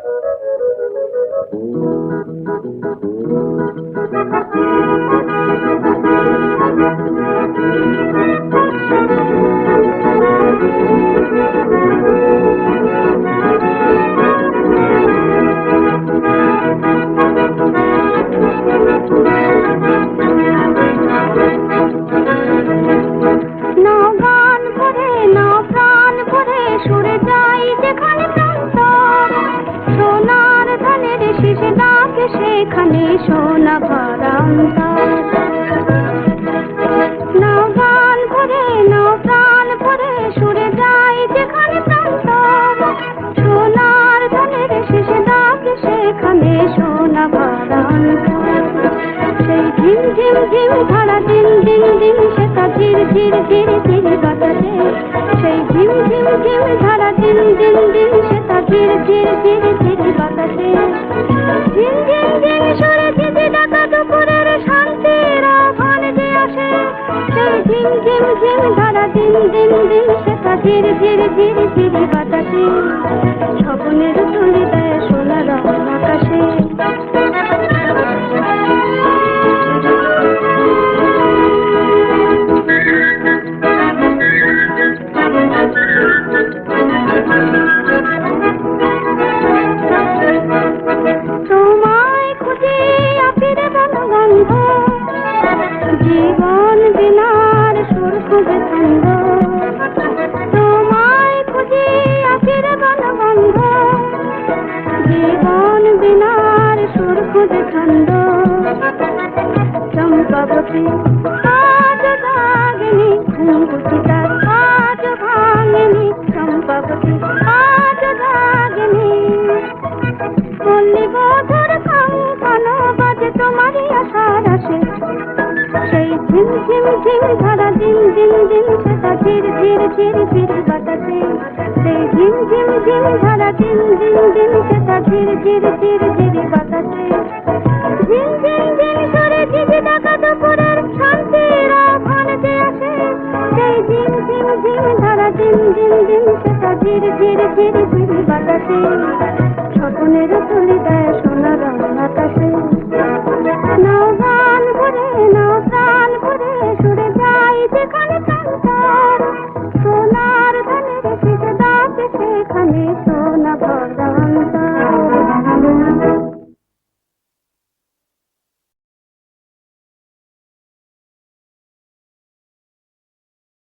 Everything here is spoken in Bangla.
Thank you. সেখানে সোনা ভরান্তর নাও ভরে নাও ভরে সুরে যাই যেখানে প্রান্তর সোনার ধানের শীষ ডাকে সেখানে সোনা ভরান্তর সেই ঝিম ঝিম ঝিম ধারা দিন দিন দিন সেটা ঝির ঝির ঝির ঝির বাতাসে। সেই ঝিম ঝিম ঝিম ধারা দিন দিন দিন সেটা ঝির ঝির ঝির ঝিম ঝিম ঝিম ধারা দিন দিন দিন সেটা ঝির ঝির ঝির ঝির বাতাসে। স্বপ্নের তুলি দেয় সোনার রং আকাশে। তোমায় খুঁজে আপির বনগন্ধ জীবন খুঁজে ছন্দ আজ আজ আজ কাঙ্কন বাজে তোমারই আশার আসে। সেই ঝিম ঝিম ঝিম দিন দিন দিন সেটা ঝির ঝির ঝির ঝির বাতাসে। সেই ঝিম ঝিম ঝিম দিন দিন দিন সেটা ঝির ঝির ঝির সেটা ঝির ঝির